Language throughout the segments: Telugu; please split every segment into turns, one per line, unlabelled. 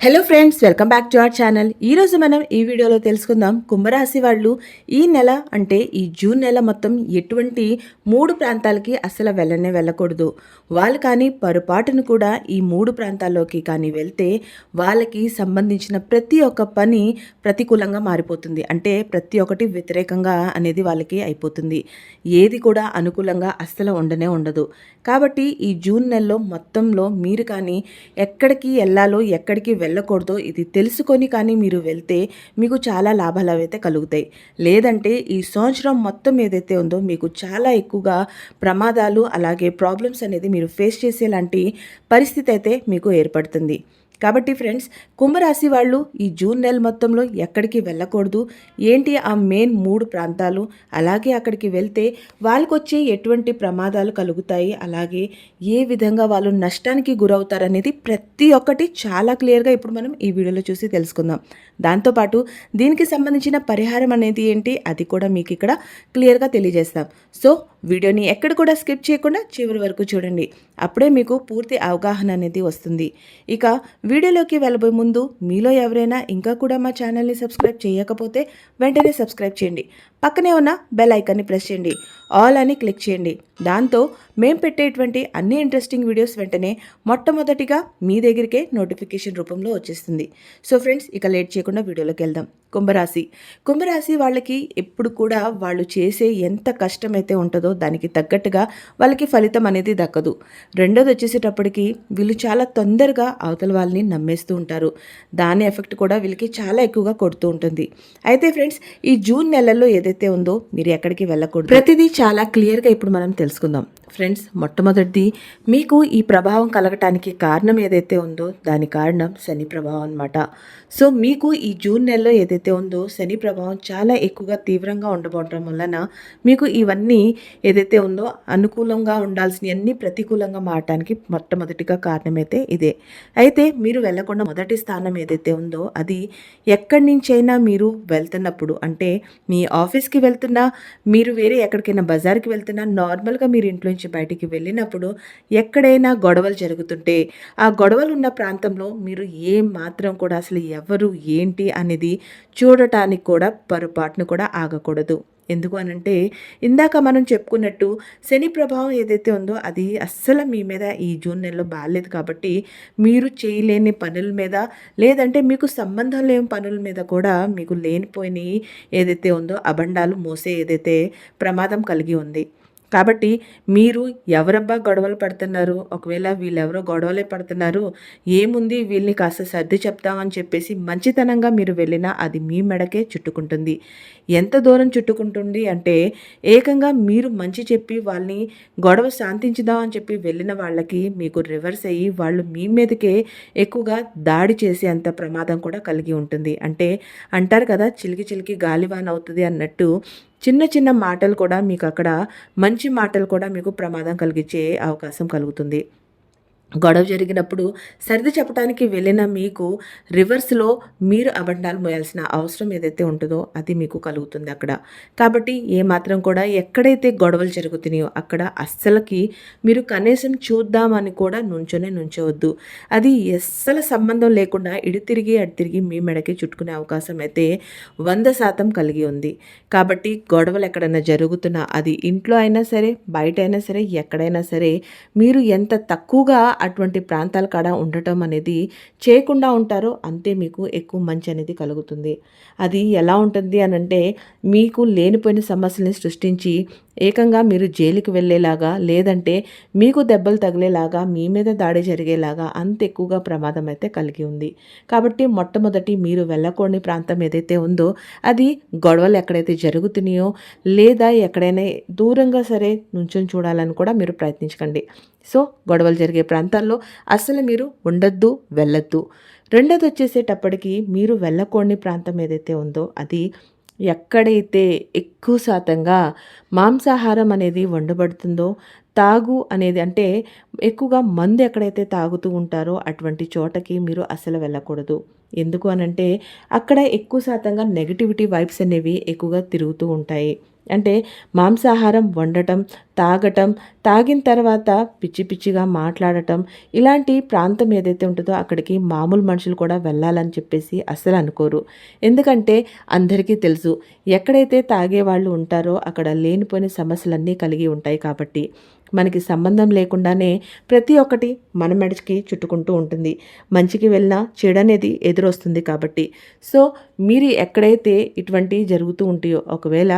Hello friends welcome back to our channel ఈరోజు మనం ఈ వీడియోలో తెలుసుకుందాం కుంభరాశి వాళ్ళు ఈ నెల అంటే ఈ జూన్ నెల మొత్తం ఎటువంటి మూడు ప్రాంతాలకి అసలు వెళ్ళనే వెళ్ళకూడదు. వాళ్ళు కానీ పొరపాటును కూడా ఈ మూడు ప్రాంతాల్లోకి కానీ వెళ్తే వాళ్ళకి సంబంధించిన ప్రతి ఒక్క పని ప్రతికూలంగా మారిపోతుంది. అంటే ప్రతి ఒక్కటి వ్యతిరేకంగా అనేది వాళ్ళకి అయిపోతుంది. ఏది కూడా అనుకూలంగా అస్సలు ఉండనే ఉండదు. కాబట్టి ఈ జూన్ నెలలో మొత్తంలో మీరు కానీ ఎక్కడికి వెళ్ళాలో ఎక్కడికి వెళ్ళకూడదో. ఇది తెలుసుకొని కానీ మీరు వెళ్తే మీకు చాలా లాభాలు అయితే కలుగుతాయి. లేదంటే ఈ సంవత్సరం మొత్తం ఏదైతే ఉందో మీకు చాలా ఎక్కువగా ప్రమాదాలు అలాగే ప్రాబ్లమ్స్ అనేది మీరు ఫేస్ చేసేలాంటి పరిస్థితి అయితే మీకు ఏర్పడుతుంది. కాబట్టి ఫ్రెండ్స్ కుంభరాశి వాళ్ళు ఈ జూన్ నెల మొత్తంలో ఎక్కడికి వెళ్ళకూడదు. ఏంటి ఆ మెయిన్ మూడు ప్రాంతాలు? అలాగే అక్కడికి వెళ్తే వాళ్ళకు వచ్చే ఎటువంటి ప్రమాదాలు కలుగుతాయి? అలాగే ఏ విధంగా వాళ్ళు నష్టానికి గురవుతారనేది ప్రతి ఒక్కటి చాలా క్లియర్గా ఇప్పుడు మనం ఈ వీడియోలో చూసి తెలుసుకుందాం. దాంతోపాటు దీనికి సంబంధించిన పరిహారం అనేది ఏంటి? అది కూడా మీకు ఇక్కడ క్లియర్గా తెలియజేస్తాం. సో వీడియోని ఎక్కడ కూడా స్కిప్ చేయకుండా చివరి వరకు చూడండి. అప్పుడే మీకు పూర్తి అవగాహన అనేది వస్తుంది. ఇక వీడియోలోకి వెళ్ళబోయే ముందు మీలో ఎవరైనా ఇంకా కూడా మా ఛానల్ని సబ్స్క్రైబ్ చేయకపోతే వెంటనే సబ్స్క్రైబ్ చేయండి. పక్కనే ఉన్న బెల్ ఐకాన్ని ప్రెస్ చేయండి. ఆల్ అని క్లిక్ చేయండి. దాంతో మేము పెట్టేటువంటి అన్ని ఇంట్రెస్టింగ్ వీడియోస్ వెంటనే మొట్టమొదటిగా మీ దగ్గరికే నోటిఫికేషన్ రూపంలో వచ్చేస్తుంది. సో ఫ్రెండ్స్ ఇక లేట్ చేయకుండా వీడియోలోకి వెళ్దాం. కుంభరాశి. కుంభరాశి వాళ్ళకి ఎప్పుడు కూడా వాళ్ళు చేసే ఎంత కష్టమైతే ఉంటుందో దానికి తగ్గట్టుగా వాళ్ళకి ఫలితం అనేది దక్కదు. రెండోది వచ్చేసేటప్పటికి వీళ్ళు చాలా తొందరగా అవతల వాళ్ళని నమ్మేస్తూ ఉంటారు. దాని ఎఫెక్ట్ కూడా వీళ్ళకి చాలా ఎక్కువగా కొడుతూ ఉంటుంది. అయితే ఫ్రెండ్స్ ఈ జూన్ నెలలో ఏదైతే ఏదైతే ఉందో మీరు ఎక్కడికి వెళ్ళకూడదు. ప్రతిదీ చాలా క్లియర్గా ఇప్పుడు మనం తెలుసుకుందాం. ఫ్రెండ్స్ మొట్టమొదటిది మీకు ఈ ప్రభావం కలగటానికి కారణం ఏదైతే ఉందో దాని కారణం శని ప్రభావం అన్నమాట. సో మీకు ఈ జూన్ నెలలో ఏదైతే ఉందో శని ప్రభావం చాలా ఎక్కువగా తీవ్రంగా ఉండబోవడం వలన మీకు ఇవన్నీ ఏదైతే ఉందో అనుకూలంగా ఉండాల్సినవన్నీ ప్రతికూలంగా మారటానికి మొట్టమొదటిగా కారణమైతే ఇదే. అయితే మీరు వెళ్ళకుండా మొదటి స్థానం ఏదైతే ఉందో అది ఎక్కడి నుంచైనా మీరు వెళ్తున్నప్పుడు అంటే మీ ఆఫీస్ ఆఫీస్కి వెళ్తున్నా మీరు వేరే ఎక్కడికైనా బజార్కి వెళ్తున్నా నార్మల్గా మీరు ఇంట్లో నుంచి బయటికి వెళ్ళినప్పుడు ఎక్కడైనా గొడవలు జరుగుతుంటే ఆ గొడవలు ఉన్న ప్రాంతంలో మీరు ఏ మాత్రం కూడా అసలు ఎవరు ఏంటి అనేది చూడటానికి కూడా పొరపాటును కూడా ఆగకూడదు. ఎందుకు అనంటే ఇందాక మనం చెప్పుకున్నట్టు శని ప్రభావం ఏదైతే ఉందో అది అస్సలు మీ మీద ఈ జూన్ నెలలో బాగాలేదు కాబట్టి మీరు చేయలేని పనుల మీద లేదంటే మీకు సంబంధం లేని పనుల మీద కూడా మీకు లేనిపోయిన ఏదైతే ఉందో అబండాలు మోసే ఏదైతే ప్రమాదం కలిగి ఉంది. కాబట్టి మీరు ఎవరబ్బా గొడవలు పడుతున్నారు? ఒకవేళ వీళ్ళెవరో గొడవలే పడుతున్నారు ఏముంది వీళ్ళని కాస్త సర్ది చెప్తామని చెప్పేసి మంచితనంగా మీరు వెళ్ళినా అది మీ మెడకే చుట్టుకుంటుంది. ఎంత దూరం చుట్టుకుంటుంది అంటే ఏకంగా మీరు మంచి చెప్పి వాళ్ళని గొడవ శాంతించుదాం అని చెప్పి వెళ్ళిన వాళ్ళకి మీకు రివర్స్ అయ్యి వాళ్ళు మీ మీదకే ఎక్కువగా దాడి చేసే అంత ప్రమాదం కూడా కలిగి ఉంటుంది. అంటే అంటారు కదా చిలికి చిలికి గాలివాన్ అవుతుంది అన్నట్టు చిన్న చిన్న మాటలు కూడా మీకు అక్కడ మంచి మాటలు కూడా మీకు ప్రమాదం కలిగించే అవకాశం కలుగుతుంది. గొడవ జరిగినప్పుడు సర్ది చెప్పడానికి వెళ్ళిన మీకు రివర్స్లో మీరు అబండాలు మోయాల్సిన అవసరం ఏదైతే ఉంటుందో అది మీకు కలుగుతుంది అక్కడ. కాబట్టి ఏమాత్రం కూడా ఎక్కడైతే గొడవలు జరుగుతున్నాయో అక్కడ అస్సలకి మీరు కనీసం చూద్దామని కూడా నుంచోనే నుంచోవద్దు. అది అస్సలు సంబంధం లేకుండా ఇడి తిరిగి అడి తిరిగి మీ మెడకి చుట్టుకునే అవకాశం అయితే వంద శాతం కలిగి ఉంది. కాబట్టి గొడవలు ఎక్కడైనా జరుగుతున్నా అది ఇంట్లో అయినా సరే బయట అయినా సరే ఎక్కడైనా సరే మీరు ఎంత తక్కువగా అటువంటి ప్రాంతాల కాడ ఉండటం అనేది చేయకుండా ఉంటారో అంతే మీకు ఎక్కువ మంచి అనేది కలుగుతుంది. అది ఎలా ఉంటుంది అని అంటే మీకు లేనిపోయిన సమస్యల్ని సృష్టించి ఏకంగా మీరు జైలుకి వెళ్ళేలాగా లేదంటే మీకు దెబ్బలు తగిలేలాగా మీ మీద దాడి జరిగేలాగా అంత ఎక్కువగా ప్రమాదం అయితే కలిగి ఉంది. కాబట్టి మొట్టమొదటి మీరు వెళ్ళకూడని ప్రాంతం ఏదైతే ఉందో అది గొడవలు ఎక్కడైతే జరుగుతున్నాయో లేదా ఎక్కడైనా దూరంగా సరే నుంచొని చూడాలని కూడా మీరు ప్రయత్నించకండి. సో గొడవలు జరిగే ప్రాంతాల్లో అసలు మీరు ఉండొద్దు వెళ్ళొద్దు. రెండోది వచ్చేసేటప్పటికి మీరు వెళ్ళకూడని ప్రాంతం ఏదైతే ఉందో అది ఎక్కడైతే ఎక్కువ శాతంగా మాంసాహారం అనేది వండబడుతుందో తాగు అనేది అంటే ఎక్కువగా మందు ఎక్కడైతే తాగుతూ ఉంటారో అటువంటి చోటకి మీరు అసలు వెళ్ళకూడదు. ఎందుకు అనంటే అక్కడ ఎక్కువ శాతంగా నెగిటివిటీ వైబ్స్ అనేవి ఎక్కువగా తిరుగుతూ ఉంటాయి. అంటే మాంసాహారం వండటం తాగటం తాగిన తర్వాత పిచ్చి పిచ్చిగా మాట్లాడటం ఇలాంటి ప్రాంతం ఏదైతే ఉంటుందో అక్కడికి మామూలు మనుషులు కూడా వెళ్ళాలని చెప్పేసి అస్సలు అనుకోరు. ఎందుకంటే అందరికీ తెలుసు ఎక్కడైతే తాగే వాళ్ళు ఉంటారో అక్కడ లేనిపోయిన సమస్యలన్నీ కలిగి ఉంటాయి కాబట్టి. మనకి సంబంధం లేకుండానే ప్రతి ఒక్కటి మన మెడకి చుట్టుకుంటూ ఉంటుంది. మంచికి వెళ్ళినా చెడు అనేది ఎదురొస్తుంది కాబట్టి. సో మీరు ఎక్కడైతే ఇటువంటి జరుగుతూ ఉంటాయో ఒకవేళ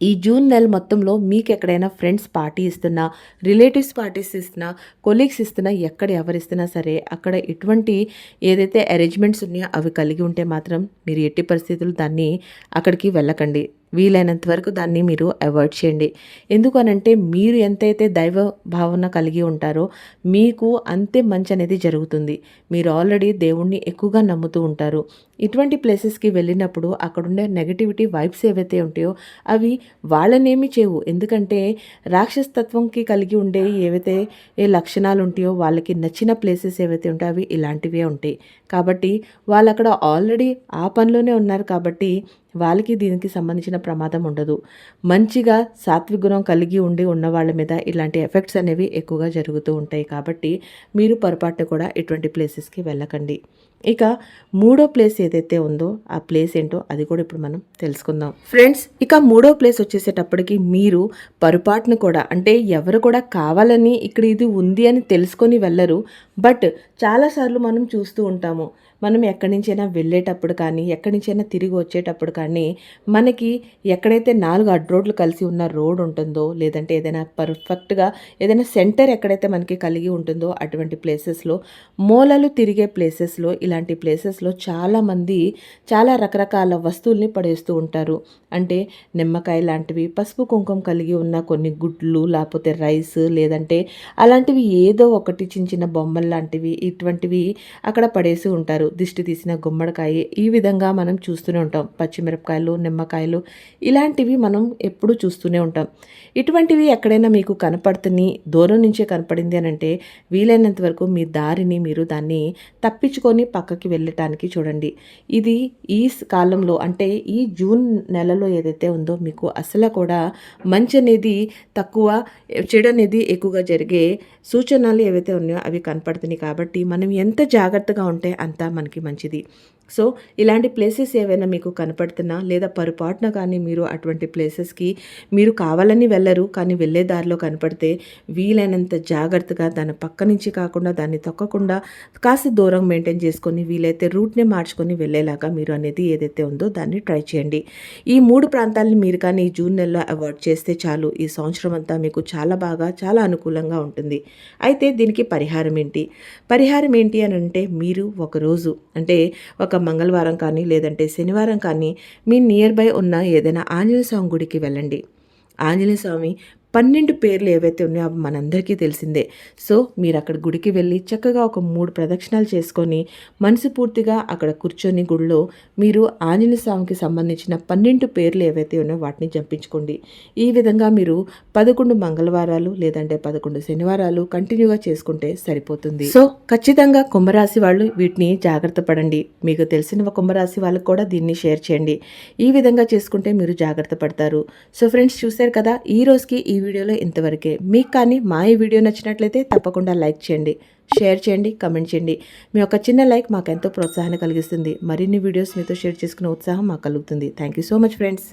ఈ జూన్ నెల మొత్తంలో మీకు ఎక్కడైనా ఫ్రెండ్స్ పార్టీ ఇస్తున్నా రిలేటివ్స్ పార్టీస్ ఇస్తున్నా కొలీగ్స్ ఇస్తున్నా ఎక్కడ ఎవరిస్తున్నా సరే అక్కడ ఎటువంటి ఏదైతే అరేంజ్మెంట్స్ ఉన్నాయో అవి కలిగి ఉంటే మాత్రం మీరు ఎట్టి పరిస్థితులు దాన్ని అక్కడికి వెళ్ళకండి. వీలైనంత వరకు దాన్ని మీరు అవాయిడ్ చేయండి. ఎందుకనంటే మీరు ఎంతైతే దైవ భావన కలిగి ఉంటారో మీకు అంతే మంచి అనేది జరుగుతుంది. మీరు ఆల్రెడీ దేవుణ్ణి ఎక్కువగా నమ్ముతూ ఉంటారు. ఇటువంటి ప్లేసెస్కి వెళ్ళినప్పుడు అక్కడుండే నెగటివిటీ వైబ్స్ ఏవైతే ఉంటాయో అవి వాళ్ళనేమి చేయవు. ఎందుకంటే రాక్షసత్వంకి కలిగి ఉండే ఏవైతే ఏ లక్షణాలు ఉంటాయో వాళ్ళకి నచ్చిన ప్లేసెస్ ఏవైతే ఉంటాయో అవి ఇలాంటివే ఉంటాయి. కాబట్టి వాళ్ళు అక్కడ ఆల్రెడీ ఆ పనిలోనే ఉన్నారు కాబట్టి వాళ్ళకి దీనికి సంబంధించిన ప్రమాదం ఉండదు. మంచిగా సాత్విక గుణం కలిగి ఉండి ఉన్న వాళ్ళ మీద ఇలాంటి ఎఫెక్ట్స్ అనేవి ఎక్కువగా జరుగుతూ ఉంటాయి కాబట్టి మీరు పొరపాటు కూడా ఇటువంటి ప్లేసెస్కి వెళ్ళకండి. ఇక మూడో ప్లేస్ ఏదైతే ఉందో ఆ ప్లేస్ ఏంటో అది కూడా ఇప్పుడు మనం తెలుసుకుందాం. ఫ్రెండ్స్ ఇక మూడో ప్లేస్ వచ్చేసేటప్పటికి మీరు పొరపాటును కూడా అంటే ఎవరు కూడా కావాలని ఇక్కడ ఇది ఉంది అని తెలుసుకొని వెళ్ళరు. బట్ చాలాసార్లు మనం చూస్తూ ఉంటాము మనం ఎక్కడి నుంచైనా వెళ్ళేటప్పుడు కానీ ఎక్కడి నుంచైనా తిరిగి వచ్చేటప్పుడు కానీ మనకి ఎక్కడైతే నాలుగు అడ్రోడ్లు కలిసి ఉన్న రోడ్ ఉంటుందో లేదంటే ఏదైనా పర్ఫెక్ట్గా ఏదైనా సెంటర్ ఎక్కడైతే మనకి కలిగి ఉంటుందో అటువంటి ప్లేసెస్లో మూలలు తిరిగే ప్లేసెస్లో ఇలాంటి ప్లేసెస్లో చాలామంది చాలా రకరకాల వస్తువుల్ని పడేస్తూ ఉంటారు. అంటే నిమ్మకాయ లాంటివి పసుపు కుంకుమ కలిగి ఉన్న కొన్ని గుడ్లు లేకపోతే రైస్ లేదంటే అలాంటివి ఏదో ఒకటి చిన్న చిన్న బొమ్మలు లాంటివి ఇటువంటివి అక్కడ పడేసి ఉంటారు. దిష్టి తీసిన గుమ్మడికాయ ఈ విధంగా మనం చూస్తూనే ఉంటాం. పచ్చిమిరపకాయలు నిమ్మకాయలు ఇలాంటివి మనం ఎప్పుడు చూస్తూనే ఉంటాం. ఇటువంటివి ఎక్కడైనా మీకు కనపడుతుంది దూరం నుంచే కనపడింది అని అంటే వీలైనంత వరకు మీ దారిని మీరు దాన్ని తప్పించుకొని పక్కకి వెళ్ళటానికి చూడండి. ఇది ఈ కాలంలో అంటే ఈ జూన్ నెలలో ఏదైతే ఉందో మీకు అసలు కూడా మంచి అనేది తక్కువ చెడు అనేది ఎక్కువగా జరిగే సూచనలు ఏవైతే ఉన్నాయో అవి కనపడుతున్నాయి కాబట్టి మనం ఎంత జాగ్రత్తగా ఉంటే అంత మనకి మంచిది. సో ఇలాంటి ప్లేసెస్ ఏవైనా మీకు కనపడుతున్నా లేదా పొరపాటున కానీ మీరు అటువంటి ప్లేసెస్కి మీరు కావాలని వెళ్ళరు కానీ వెళ్ళే దారిలో కనపడితే వీలైనంత జాగ్రత్తగా దాని పక్క నుంచి కాకుండా దాన్ని తొక్కకుండా కాస్త దూరం మెయింటైన్ చేసుకొని వీలైతే రూట్ని మార్చుకొని వెళ్ళేలాగా మీరు అనేది ఏదైతే ఉందో దాన్ని ట్రై చేయండి. ఈ మూడు ప్రాంతాలని మీరు కానీ ఈ జూన్ నెలలో అవాయిడ్ చేస్తే చాలు. ఈ సంవత్సరం అంతా మీకు చాలా బాగా చాలా అనుకూలంగా ఉంటుంది. అయితే దీనికి పరిహారం ఏంటి? పరిహారం ఏంటి అని అంటే మీరు ఒకరోజు అంటే ఒక మంగళవారం కానీ లేదంటే శనివారం కానీ మీ నియర్ బై ఉన్న ఏదైనా ఆంజనేయ స్వామి గుడికి వెళ్ళండి. ఆంజనేయ స్వామి పన్నెండు పేర్లు ఏవైతే ఉన్నాయో అవి మనందరికీ తెలిసిందే. సో మీరు అక్కడ గుడికి వెళ్ళి చక్కగా ఒక మూడు ప్రదక్షిణాలు చేసుకొని మనసు పూర్తిగా అక్కడ కూర్చొని గుడిలో మీరు ఆంజనేయ స్వామికి సంబంధించిన పన్నెండు పేర్లు ఏవైతే ఉన్నాయో వాటిని జంపించుకోండి. ఈ విధంగా మీరు పదకొండు మంగళవారాలు లేదంటే పదకొండు శనివారాలు కంటిన్యూగా చేసుకుంటే సరిపోతుంది. సో ఖచ్చితంగా కుంభరాశి వాళ్ళు వీటిని జాగ్రత్త పడండి. మీకు తెలిసిన కుంభరాశి వాళ్ళకు కూడా దీన్ని షేర్ చేయండి. ఈ విధంగా చేసుకుంటే మీరు జాగ్రత్త పడతారు. సో ఫ్రెండ్స్ చూశారు కదా? ఈ రోజుకి ఈ వీడియోలో ఇంతవరకే. మీకు కానీ మా ఈ వీడియో నచ్చినట్లయితే తప్పకుండా లైక్ చేయండి షేర్ చేయండి కమెంట్ చేయండి. మీ యొక్క చిన్న లైక్ మాకు ఎంతో ప్రోత్సాహాన్ని కలిగిస్తుంది. మరిన్ని వీడియోస్ మీతో షేర్ చేసుకునే ఉత్సాహం మాకు కలుగుతుంది. Thank you so much friends.